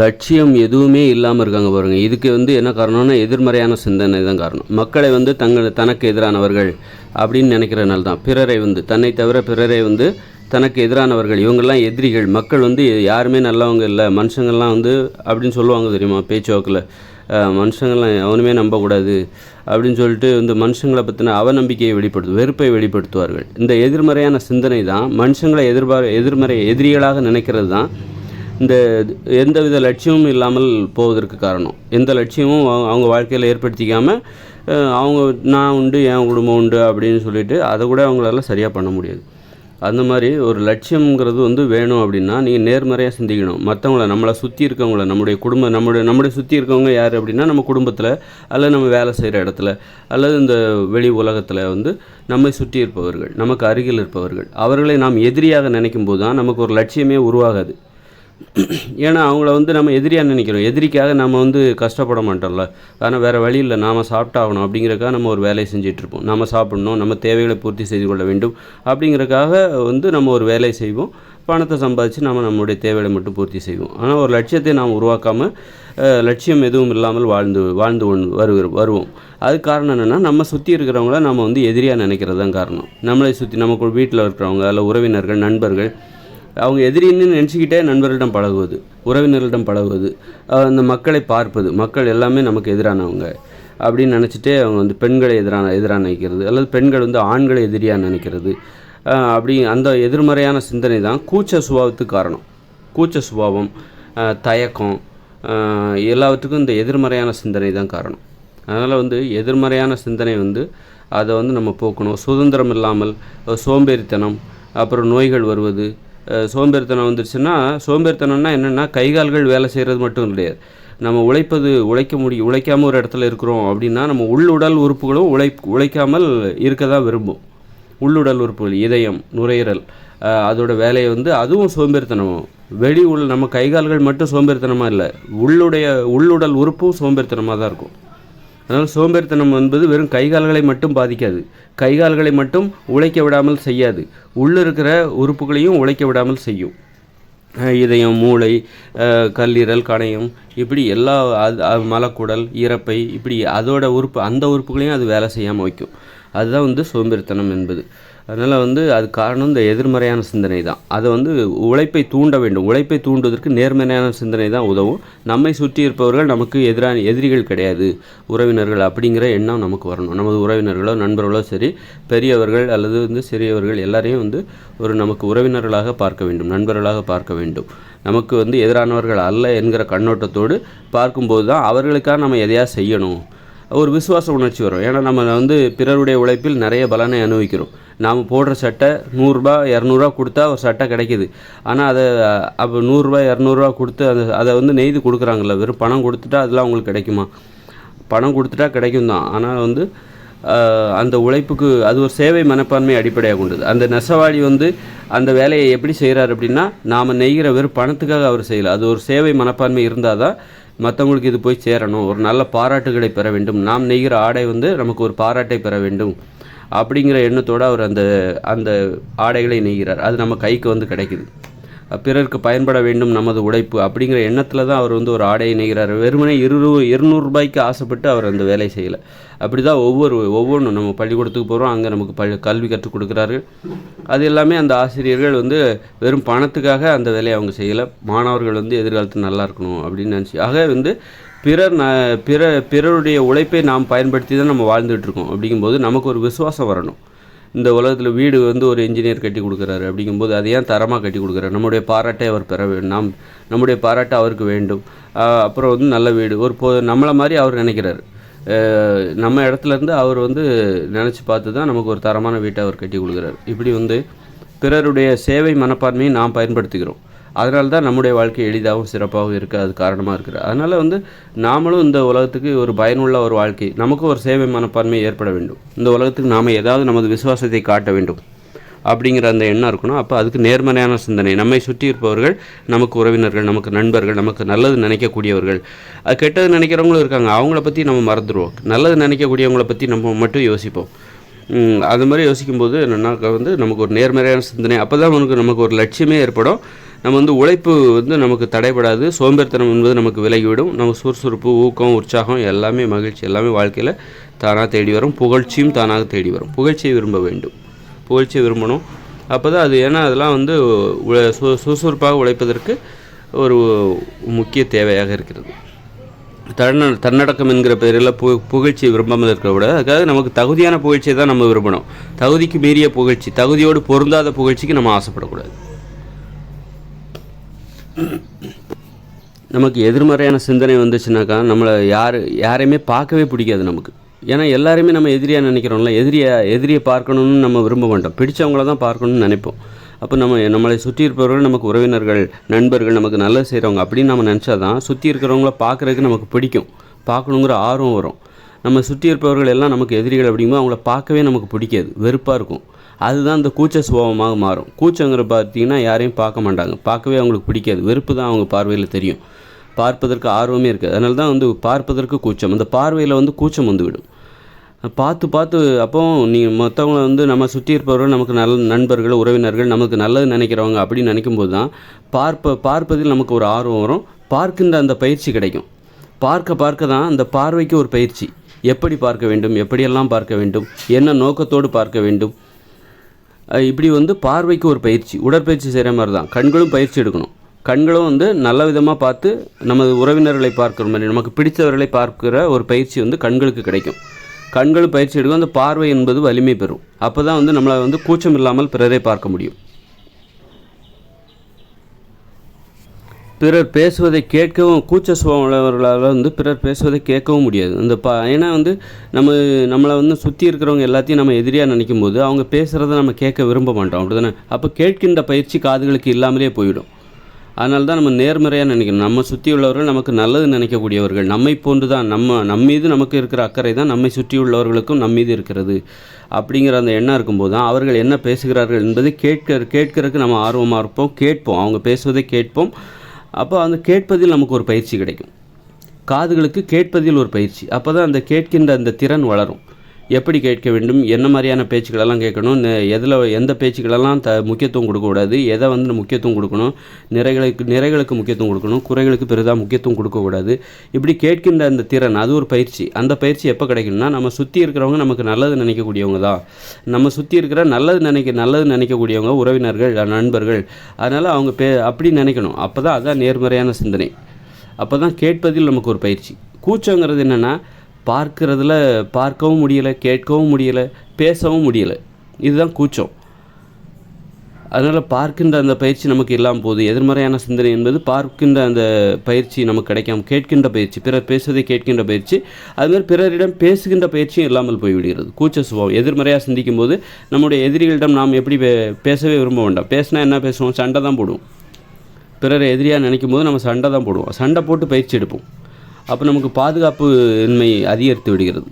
லட்சியம் எதுவுமே இல்லாமல் இருக்காங்க பாருங்கள் இதுக்கு வந்து என்ன காரணம்னா எதிர்மறையான சிந்தனை தான் காரணம். மக்களை வந்து தங்கள் தனக்கு எதிரானவர்கள் அப்படின்னு நினைக்கிறனால தான். பிறரை வந்து தன்னை தவிர பிறரை வந்து தனக்கு எதிரானவர்கள் இவங்கெல்லாம் எதிரிகள். மக்கள் வந்து யாருமே நல்லவங்க இல்லை. மனுஷங்கள்லாம் வந்து அப்படின்னு சொல்லுவாங்க தெரியுமா பேச்சுவாக்கில்? மனுஷங்கள்லாம் அவனுமே நம்பக்கூடாது அப்படின்னு சொல்லிட்டு இந்த மனுஷங்களை பற்றின அவநம்பிக்கையை வெளிப்படுத்து வெறுப்பை வெளிப்படுத்துவார்கள். இந்த எதிர்மறையான சிந்தனை தான் மனுஷங்களை எதிர்பார எதிர்மறை எதிரிகளாக நினைக்கிறது தான் இந்த எந்தவித லட்சியமும் இல்லாமல் போவதற்கு காரணம். எந்த லட்சியமும் அவங்க- அவங்க வாழ்க்கையில் ஏற்படுத்திக்காமல் அவங்க நான் உண்டு என் குடும்பம் உண்டு அப்படின்னு சொல்லிட்டு அதை கூட அவங்களால சரியாக பண்ண முடியாது. அந்த மாதிரி ஒரு லட்சியம்ங்கிறது வந்து வேணும் அப்படின்னா நீங்கள் நேர்மறையாக சிந்திக்கணும். மற்றவங்கள நம்மளை சுற்றி இருக்கவங்கள நம்முடைய குடும்பம் நம்முடைய நம்முடைய சுற்றி இருக்கவங்க யார் அப்படின்னா நம்ம குடும்பத்தில் அல்லது நம்ம வேலை செய்கிற இடத்துல அல்லது இந்த வெளி உலகத்தில் வந்து நம்மை சுற்றி இருப்பவர்கள் நமக்கு அருகில் இருப்பவர்கள். அவர்களை நாம் எதிரியாக நினைக்கும் போது தான் நமக்கு ஒரு லட்சியமே உருவாகாது. ஏன்னா அவங்கள வந்து நம்ம எதிரியாக நினைக்கிறோம். எதிரிக்காக நம்ம வந்து கஷ்டப்பட மாட்டோம்ல. ஆனால் வேறு வழி இல்லை. நாம் சாப்பிட்டாகணும் அப்படிங்கிறக்காக நம்ம ஒரு வேலையை செஞ்சிட்ருப்போம். நம்ம சாப்பிடணும். நம்ம தேவைகளை பூர்த்தி செய்து கொள்ள வேண்டும் அப்படிங்கிறக்காக வந்து நம்ம ஒரு வேலையை செய்வோம். பணத்தை சம்பாதிச்சு நம்ம நம்மளுடைய தேவைகளை மட்டும் பூர்த்தி செய்வோம். ஆனால் ஒரு லட்சியத்தை நாம் உருவாக்காமல் லட்சியம் எதுவும் இல்லாமல் வாழ்ந்து வாழ்ந்து கொண்டு வருகிற வருவோம். அதுக்கு காரணம் என்னென்னா நம்ம சுற்றி இருக்கிறவங்கள நம்ம வந்து எதிரியாக நினைக்கிறது தான் காரணம். நம்மளை சுற்றி நம்ம வீட்டில் இருக்கிறவங்க அல்ல உறவினர்கள் நண்பர்கள் அவங்க எதிரின்னு நினச்சிக்கிட்டே நண்பர்களிடம் பழகுவது உறவினர்களிடம் பழகுவது அந்த மக்களை பார்ப்பது மக்கள் எல்லாமே நமக்கு எதிரானவங்க அப்படின்னு நினச்சிட்டே அவங்க வந்து பெண்களை எதிரான எதிராக நினைக்கிறது அல்லது பெண்கள் வந்து ஆண்களை எதிரியாக நினைக்கிறது. அப்படி அந்த எதிர்மறையான சிந்தனை தான் கூச்ச சுபாவத்துக்கு காரணம். கூச்ச சுபாவம் தயக்கம் எல்லாத்துக்கும் இந்த எதிர்மறையான சிந்தனை தான் காரணம். அதனால் வந்து எதிர்மறையான சிந்தனை வந்து அதை வந்து நம்ம போக்கணும். சுதந்திரம் இல்லாமல் சோம்பேறித்தனம் அப்புறம் நோய்கள் வருவது சோம்பேறித்தனம் வந்துருச்சுன்னா சோம்பேறித்தனம்னா என்னென்னா கை கால்கள் வேலை செய்கிறது மட்டும் கிடையாது. நம்ம உழைப்பது உழைக்க முடியும் உழைக்காமல் ஒரு இடத்துல இருக்கிறோம் அப்படின்னா நம்ம உள்ளுடல் உறுப்புகளும் உழை உழைக்காமல் இருக்க தான் விரும்பும். உள்ளுடல் உறுப்புகள் இதயம் நுரையீரல் அதோட வேலையை வந்து அதுவும் சோம்பேறித்தனம். வெளி உள் நம்ம கைகால்கள் மட்டும் சோம்பேறித்தனமாக இல்லை உள்ளுடைய உள்ளுடல் உறுப்பும் சோம்பேறித்தனமாக தான் இருக்கும். அதனால் சோம்பேறித்தனம் என்பது வெறும் கைகால்களை மட்டும் பாதிக்காது. கைகால்களை மட்டும் உழைக்க விடாமல் செய்யாது. உள்ளே இருக்கிற உறுப்புகளையும் உழைக்க விடாமல் செய்யும். இதயம் மூளை கல்லீரல் கணையம் இப்படி எல்லா அது அது மலக்குடல் இறப்பை இப்படி அதோட உறுப்பு அந்த உறுப்புகளையும் அது வேலை செய்யாமல் வைக்கும். அதுதான் வந்து சோம்பேறித்தனம் என்பது. அதனால் வந்து அது காரணம் இந்த எதிர்மறையான சிந்தனை தான். அதை வந்து உழைப்பை தூண்ட வேண்டும். உழைப்பை தூண்டுவதற்கு நேர்மறையான சிந்தனை தான் உதவும். நம்மை சுற்றி இருப்பவர்கள் நமக்கு எதிரான எதிரிகள் கிடையாது. உறவினர்கள் அப்படிங்கிற எண்ணம் நமக்கு வரணும். நமது உறவினர்களோ நண்பர்களோ சரி பெரியவர்கள் அல்லது வந்து சிறியவர்கள் எல்லாரையும் வந்து ஒரு நமக்கு உறவினர்களாக பார்க்க வேண்டும். நண்பர்களாக பார்க்க வேண்டும். நமக்கு வந்து எதிரானவர்கள் அல்ல என்கிற கண்ணோட்டத்தோடு பார்க்கும்போது தான் அவர்களுக்காக நம்ம எதையா செய்யணும். ஒரு விசுவாச உணர்ச்சி வரும். ஏன்னா நம்ம வந்து பிறருடைய உழைப்பில் நிறைய பலனை அனுபவிக்கிறோம். நாம் போடுற சட்டை நூறுரூபா இரநூறுவா கொடுத்தா ஒரு சட்டை கிடைக்கிது. ஆனால் அதை அப்போ நூறுரூவா இரநூறுவா கொடுத்து அதை அதை வந்து நெய்து கொடுக்குறாங்கல்ல. வெறும் பணம் கொடுத்துட்டா அதெல்லாம் அவங்களுக்கு கிடைக்குமா? பணம் கொடுத்துட்டா கிடைக்கும் தான். ஆனால் வந்து அந்த உழைப்புக்கு அது ஒரு சேவை மனப்பான்மை அடிப்படையாக கொண்டது. அந்த நெசவாளி வந்து அந்த வேலையை எப்படி செய்கிறார் அப்படின்னா நாம் நெய்கிற வெறும் பணத்துக்காக அவர் செய்யலை. அது ஒரு சேவை மனப்பான்மை இருந்தால் தான் மற்றவங்களுக்கு இது போய் சேரணும். ஒரு நல்ல பாராட்டுகளை பெற வேண்டும். நாம் நெய்கிற ஆடை வந்து நமக்கு ஒரு பாராட்டை பெற வேண்டும். அப்படிங்கிற எண்ணத்தோடு அவர் அந்த அந்த ஆடைகளை நெய்கிறார். அது நம்ம கைக்கு வந்து கிடைக்குது. பிறருக்கு பயன்பட வேண்டும் நமது உழைப்பு அப்படிங்கிற எண்ணத்தில் தான் அவர் வந்து ஒரு ஆடையை நெய்கிறார் வெறுமனே இரு இருநூறு ரூபாய்க்கு ஆசைப்பட்டு அவர் அந்த வேலையை செய்யலை. அப்படி தான் ஒவ்வொரு ஒவ்வொன்றும் நம்ம பள்ளிக்கூடத்துக்கு போகிறோம் அங்கே நமக்கு பள்ளி கல்வி கற்றுக் கொடுக்குறாரு அது எல்லாமே அந்த ஆசிரியர்கள் வந்து வெறும் பணத்துக்காக அந்த வேலையை அவங்க செய்யலை. மாணவர்கள் வந்து எதிர்காலத்தில் நல்லா இருக்கணும் அப்படின்னு நினச்சி. ஆக வந்து பிறர் ந பிற பிறருடைய உழைப்பை நாம் பயன்படுத்தி தான் நம்ம வாழ்ந்துகிட்ருக்கோம் அப்படிங்கும்போது நமக்கு ஒரு விசுவாசம் வரணும். இந்த உலகத்தில் வீடு வந்து ஒரு இன்ஜினியர் கட்டி கொடுக்குறாரு அப்படிங்கும்போது அதை ஏன் தரமாக கட்டி கொடுக்குறாரு? நம்முடைய பாராட்டை அவர் பெற வேண்டும் நாம் நம்முடைய பாராட்டை அவருக்கு வேண்டும். அப்புறம் வந்து நல்ல வீடு. ஒரு போ நம்மளை மாதிரி அவர் நினைக்கிறாரு. நம்ம இடத்துலேருந்து அவர் வந்து நினச்சி பார்த்து தான் நமக்கு ஒரு தரமான வீட்டை அவர் கட்டி கொடுக்குறாரு. இப்படி வந்து பிறருடைய சேவை மனப்பான்மையை நாம் பயன்படுத்துகிறோம். அதனால தான் நம்முடைய வாழ்க்கை எளிதாகவும் சிறப்பாகவும் இருக்க அது காரணமாக இருக்குது அதனால் வந்து நாமளும் இந்த உலகத்துக்கு ஒரு பயனுள்ள ஒரு வாழ்க்கை நமக்கும் ஒரு சேவை மனப்பான்மை ஏற்பட வேண்டும். இந்த உலகத்துக்கு நாம் ஏதாவது நமது விசுவாசத்தை காட்ட வேண்டும் அப்படிங்கிற அந்த எண்ணம் இருக்கணும். அப்போ அதுக்கு நேர்மறையான சிந்தனை. நம்மை சுற்றி இருப்பவர்கள் நமக்கு உறவினர்கள் நமக்கு நண்பர்கள் நமக்கு நல்லது நினைக்கக்கூடியவர்கள். அது கெட்டது நினைக்கிறவங்களும் இருக்காங்க. அவங்கள பற்றி நம்ம மறந்துடுவோம். நல்லது நினைக்கக்கூடியவங்கள பற்றி நம்ம மட்டும் யோசிப்போம். அது மாதிரி யோசிக்கும்போது என்னென்னா வந்து நமக்கு ஒரு நேர்மறையான சிந்தனை. அப்போ தான் நமக்கு நமக்கு ஒரு லட்சியமே ஏற்படும். நம்ம வந்து உழைப்பு வந்து நமக்கு தடைபடாது சோம்பேறித்தனம் என்பது நமக்கு விலகிவிடும். நம்ம சுறுசுறுப்பு ஊக்கம் உற்சாகம் எல்லாமே மகிழ்ச்சி எல்லாமே வாழ்க்கையில் தானாக தேடி வரும். புகழ்ச்சியும் தானாக தேடி வரும். புகழ்ச்சியை விரும்ப வேண்டும். புகழ்ச்சியை விரும்பணும். அப்போ தான் அது ஏன்னா அதெல்லாம் வந்து உ- சு சுறுசுறுப்பாக உழைப்பதற்கு ஒரு முக்கிய தேவையாக இருக்கிறது. தன்ன தன்னடக்கம் என்கிற பெயரில் பு புகழ்ச்சியை விரும்பாமல் இருக்க விட அதுக்காக நமக்கு தகுதியான புகழ்ச்சியை தான் நம்ம விரும்பணும். தகுதிக்கு மீறிய புகழ்ச்சி தகுதியோடு பொருந்தாத புகழ்ச்சிக்கு நம்ம ஆசைப்படக்கூடாது. நமக்கு எதிர்மறையான சிந்தனை வந்துச்சுனாக்கா நம்மளை யார் யாரையுமே பார்க்கவே பிடிக்காது நமக்கு. ஏன்னா எல்லாருமே நம்ம எதிரியாக நினைக்கிறோம்ல எதிரியை எதிரியை பார்க்கணும்னு நம்ம விரும்ப மாட்டோம். பிடிச்சவங்கள தான் பார்க்கணும்னு நினைப்போம். அப்போ நம்ம நம்மளை சுற்றி இருப்பவர்கள் நமக்கு உறவினர்கள் நண்பர்கள் நமக்கு நல்லது செய்கிறவங்க அப்படின்னு நம்ம நினச்சா தான் சுற்றி இருக்கிறவங்கள பார்க்குறதுக்கு நமக்கு பிடிக்கும். பார்க்கணுங்கிற ஆர்வம் வரும். நம்ம சுற்றி இருப்பவர்கள் எல்லாம் நமக்கு எதிரிகள் அப்படிங்கும்போது அவங்கள பார்க்கவே நமக்கு பிடிக்காது. வெறுப்பாக இருக்கும். அதுதான் இந்த கூச்ச சுபாவமாக மாறும். கூச்சங்கிற பார்த்தீங்கன்னா யாரையும் பார்க்க மாட்டாங்க. பார்க்கவே அவங்களுக்கு பிடிக்காது. வெறுப்பு தான் அவங்க பார்வையில் தெரியும். பார்ப்பதற்கு ஆர்வமே இருக்குது. அதனால தான் வந்து பார்ப்பதற்கு கூச்சம். அந்த பார்வையில் வந்து கூச்சம் வந்துவிடும். பார்த்து பார்த்து அப்போ நீங்கள் மற்றவங்கள வந்து நம்ம சுற்றி இருப்பவர்கள் நமக்கு நல்ல நண்பர்கள் உறவினர்கள் நமக்கு நல்லது நினைக்கிறவங்க அப்படின்னு நினைக்கும்போது தான் பார்ப்ப பார்ப்பதில் நமக்கு ஒரு ஆர்வம் வரும். பார்க்கின்ற அந்த பயிற்சி கிடைக்கும். பார்க்க பார்க்க தான் அந்த பார்வைக்கு ஒரு பயிற்சி. எப்படி பார்க்க வேண்டும்? எப்படியெல்லாம் பார்க்க வேண்டும்? என்ன நோக்கத்தோடு பார்க்க வேண்டும்? இப்படி வந்து பார்வைக்கு ஒரு பயிற்சி உடற்பயிற்சி செய்கிற மாதிரி தான். கண்களும் பயிற்சி எடுக்கணும். கண்களும் வந்து நல்ல விதமாக பார்த்து நமது உறவினர்களை பார்க்குற மாதிரி நமக்கு பிடித்தவர்களை பார்க்கிற ஒரு பயிற்சி வந்து கண்களுக்கு கிடைக்கும். கண்களும் பயிற்சி எடுக்கும். அந்த பார்வை என்பது வலிமை பெறும். அப்போ தான் வந்து நம்மளை வந்து கூச்சம் இல்லாமல் பிறரை பார்க்க முடியும். பிறர் பேசுவதை கேட்கவும் கூச்ச சுபாவம் உள்ளவர்களால் வந்து பிறர் பேசுவதை கேட்கவும் முடியாது. இந்த ப ஏன்னா வந்து நம்ம நம்மளை வந்து சுற்றி இருக்கிறவங்க எல்லாத்தையும் நம்ம எதிரியாக நினைக்கும் போது அவங்க பேசுகிறத நம்ம கேட்க விரும்ப மாட்டோம். அப்படி தானே அப்போ கேட்கின்ற பயிற்சி காதுகளுக்கு இல்லாமலே போயிடும். அதனால தான் நம்ம நேர்மறையாக நினைக்கணும். நம்ம சுற்றி உள்ளவர்கள் நமக்கு நல்லது நினைக்கக்கூடியவர்கள். நம்மை போன்று தான் நம்ம நம்ம மீது நமக்கு இருக்கிற அக்கறை தான் நம்மை சுற்றி உள்ளவர்களுக்கும் நம் மீது இருக்கிறது. அப்படிங்கிற அந்த எண்ணம் இருக்கும்போது தான் அவர்கள் என்ன பேசுகிறார்கள் என்பதை கேட்க கேட்கறதுக்கு நம்ம ஆர்வமாக இருப்போம். கேட்போம். அவங்க பேசுவதை கேட்போம். அப்போ அந்த கேட்பதில் நமக்கு ஒரு பயிற்சி கிடைக்கும். காதுகளுக்கு கேட்பதில் ஒரு பயிற்சி. அப்போ தான் அந்த கேட்கின்ற அந்த திறன் வளரும். எப்படி கேட்க வேண்டும்? என்ன மாதிரியான பேச்சுக்களெல்லாம் கேட்கணும்? எதில் எந்த பேச்சுக்களெல்லாம் த முக்கியத்துவம் கொடுக்கக்கூடாது? எதை வந்து முக்கியத்துவம் கொடுக்கணும்? நிறைகளுக்கு நிறைகளுக்கு முக்கியத்துவம் கொடுக்கணும். குறைகளுக்கு பெரிதாக முக்கியத்துவம் கொடுக்கக்கூடாது. இப்படி கேட்கின்ற அந்த திறன் அது ஒரு பயிற்சி. அந்த பயிற்சி எப்போ கிடைக்கும்னா நம்ம சுற்றி இருக்கிறவங்க நமக்கு நல்லது நினைக்கக்கூடியவங்க தான். நம்ம சுற்றி இருக்கிற நல்லது நினைக்க நல்லது நினைக்கக்கூடியவங்க உறவினர்கள் நண்பர்கள். அதனால் அவங்க பே அப்படி நினைக்கணும். அப்போ தான் அதான் நேர்மறையான சிந்தனை. அப்போ தான் கேட்பதில் நமக்கு ஒரு பயிற்சி. கூச்சங்கிறது என்னென்னா பார்க்கறதுல பார்க்கவும் முடியலை கேட்கவும் முடியலை பேசவும் முடியலை. இதுதான் கூச்சம். அதனால் பார்க்கின்ற அந்த பயிற்சி நமக்கு இல்லாமல் போகுது. எதிர்மறையான சிந்தனை என்பது பார்க்கின்ற அந்த பயிற்சி நமக்கு கிடைக்காம கேட்கின்ற பயிற்சி பிறர் பேசுவதை கேட்கின்ற பயிற்சி அதுமாதிரி பிறரிடம் பேசுகின்ற பயிற்சியும் இல்லாமல் போய்விடுகிறது. கூச்ச சுபாவம். எதிர்மறையாக சிந்திக்கும் போது நம்முடைய எதிரிகளிடம் நாம் எப்படி பே- பேசவே விரும்ப வேண்டாம். பேசினா என்ன பேசுவோம்? சண்டை தான் போடுவோம். பிறரை எதிரியாக நினைக்கும் போது நம்ம சண்டை தான் போடுவோம். சண்டை போட்டு பயிற்சி எடுப்போம். அப்போ நமக்கு பாதுகாப்பு இன்மை அதிகரித்து விடுகிறது.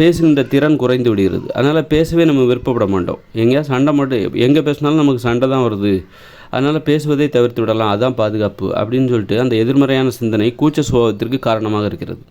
பேசுகின்ற திறன் குறைந்து விடுகிறது. அதனால் பேசவே நம்ம விருப்பப்பட மாட்டோம். எங்கேயா சண்டை மட்டும் எங்கே பேசினாலும் நமக்கு சண்டை தான் வருது. அதனால் பேசுவதை தவிர்த்து விடலாம். அதான் பாதுகாப்பு அப்படின்னு சொல்லிட்டு அந்த எதிர்மறையான சிந்தனை கூச்ச சுபாவத்திற்கு காரணமாக இருக்கிறது.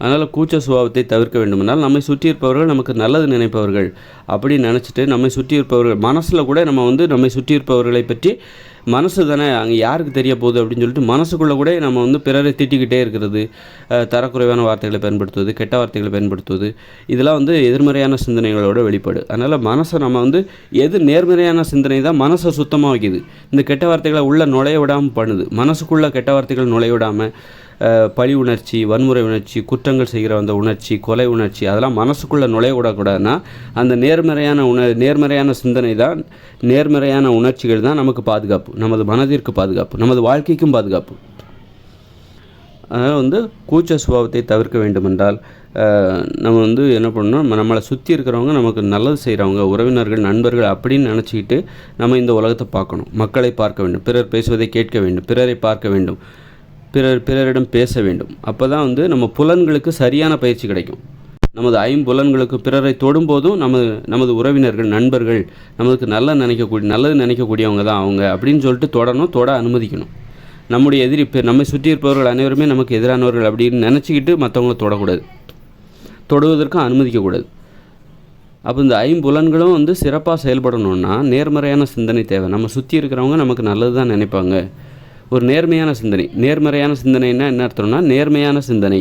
அதனால் கூச்ச சுபாவத்தை தவிர்க்க வேண்டுமென்றால் நம்மை சுற்றி இருப்பவர்கள் நமக்கு நல்லது நினைப்பவர்கள் அப்படின்னு நினச்சிட்டு நம்மை சுற்றி இருப்பவர்கள் மனசில் கூட நம்ம வந்து நம்மை சுற்றி இருப்பவர்களை பற்றி மனசு தானே அங்கே யாருக்கு தெரிய போகுது அப்படின்னு சொல்லிட்டு மனசுக்குள்ளே கூட நம்ம வந்து பிறரை திட்டிக்கிட்டே இருக்கிறது. தரக்குறைவான வார்த்தைகளை பயன்படுத்துவது கெட்ட வார்த்தைகளை பயன்படுத்துவது இதெல்லாம் வந்து எதிர்மறையான சிந்தனைகளோட வெளிப்பாடு. அதனால் மனசை நம்ம வந்து எது நேர்மறையான சிந்தனை தான் மனசை சுத்தமாக வைக்கிது இந்த கெட்ட வார்த்தைகளை உள்ளே நுழைய விடாமல் பண்ணுது. மனசுக்குள்ளே கெட்ட வார்த்தைகள் நுழைய விடாமல் பழி உணர்ச்சி வன்முறை உணர்ச்சி குற்றங்கள் செய்கிற அந்த உணர்ச்சி கொலை உணர்ச்சி அதெல்லாம் மனசுக்குள்ளே நுழைய விடக்கூடாதுன்னா அந்த நேர்மறையான உண நேர்மறையான சிந்தனை தான் நேர்மறையான உணர்ச்சிகள் தான் நமக்கு பாதுகாப்பு. நமது மனதிற்கு பாதுகாப்பு. நமது வாழ்க்கைக்கும் பாதுகாப்பு. அதனால் வந்து கூச்ச சுபாவத்தை தவிர்க்க வேண்டுமென்றால் நம்ம வந்து என்ன பண்ணணும் நம்மளை சுற்றி இருக்கிறவங்க நமக்கு நல்லது செய்கிறவங்க உறவினர்கள் நண்பர்கள் அப்படின்னு நினச்சிக்கிட்டு நம்ம இந்த உலகத்தை பார்க்கணும். மக்களை பார்க்க வேண்டும். பிறர் பேசுவதை கேட்க வேண்டும். பிறரை பார்க்க வேண்டும். பிறர் பிறரிடம் பேச வேண்டும். அப்போ தான் வந்து நம்ம புலன்களுக்கு சரியான பயிற்சி கிடைக்கும். நமது ஐம்புலன்களுக்கு பிறரை தொடும்போதும் நமது நமது உறவினர்கள் நண்பர்கள் நமக்கு நல்ல நினைக்கக்கூடிய நல்லது நினைக்கக்கூடியவங்க தான் அவங்க அப்படின்னு சொல்லிட்டு தொடணும் தொட அனுமதிக்கணும். நம்முடைய எதிரி நம்மை சுற்றி இருப்பவர்கள் அனைவருமே நமக்கு எதிரானவர்கள் அப்படின்னு நினச்சிக்கிட்டு மற்றவங்கள தொடக்கூடாது. தொடுவதற்கும் அனுமதிக்கக்கூடாது. அப்போ இந்த ஐம்புலன்களும் வந்து சிறப்பாக செயல்படணும்னா நேர்மறையான சிந்தனை தேவை. நம்ம சுற்றி இருக்கிறவங்க நமக்கு நல்லது தான் நினைப்பாங்க. ஒரு நேர்மையான சிந்தனை. நேர்மறையான சிந்தனைன்னா என்ன அர்த்தம்னா நேர்மையான சிந்தனை.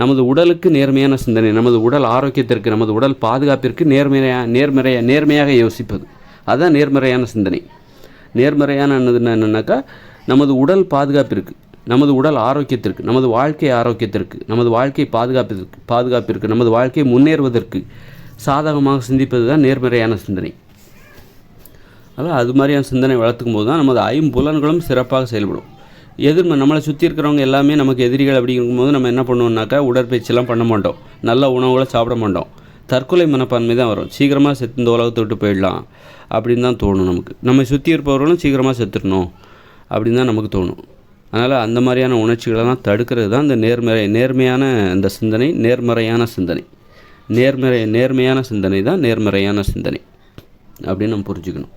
நமது உடலுக்கு நேர்மையான சிந்தனை நமது உடல் ஆரோக்கியத்திற்கு நமது உடல் பாதுகாப்பிற்கு நேர்மறையாக நேர்மறையாக நேர்மையாக யோசிப்பது. அதுதான் நேர்மறையான சிந்தனை. நேர்மறையானதுன்னா என்னென்னாக்கா நமது உடல் பாதுகாப்பிற்கு நமது உடல் ஆரோக்கியத்திற்கு நமது வாழ்க்கை ஆரோக்கியத்திற்கு நமது வாழ்க்கை பாதுகாப்பிற்கு பாதுகாப்பிற்கு நமது வாழ்க்கை முன்னேறுவதற்கு சாதகமாக சிந்திப்பது தான் நேர்மறையான சிந்தனை. அதான் அது மாதிரியான சிந்தனை வளர்த்துக்கும் போது தான் நமது ஐம்புலன்களும் சிறப்பாக செயல்படும். எதிர்ம நம்மளை சுற்றி இருக்கிறவங்க எல்லாமே நமக்கு எதிரிகள் அப்படிங்கும்போது நம்ம என்ன பண்ணுவோம்னாக்கா உடற்பயிற்சியெல்லாம் பண்ண மாட்டோம். நல்ல உணவுகளை சாப்பிட மாட்டோம். தற்கொலை மனப்பான்மை தான் வரும். சீக்கிரமாக செத்து இந்த உலகத்தை விட்டு போயிடலாம் அப்படின்னு தான் தோணும் நமக்கு. நம்ம சுற்றி இருப்பவர்களும் சீக்கிரமாக செத்துடணும் அப்படின்னு தான் நமக்கு தோணும். அதனால் அந்த மாதிரியான உணர்ச்சிகளெல்லாம் தடுக்கிறது தான் இந்த நேர்மறை நேர்மையான இந்த சிந்தனை நேர்மறையான சிந்தனை. நேர்மறை நேர்மையான சிந்தனை தான் நேர்மறையான சிந்தனை அப்படின்னு நம்ம புரிஞ்சுக்கணும்.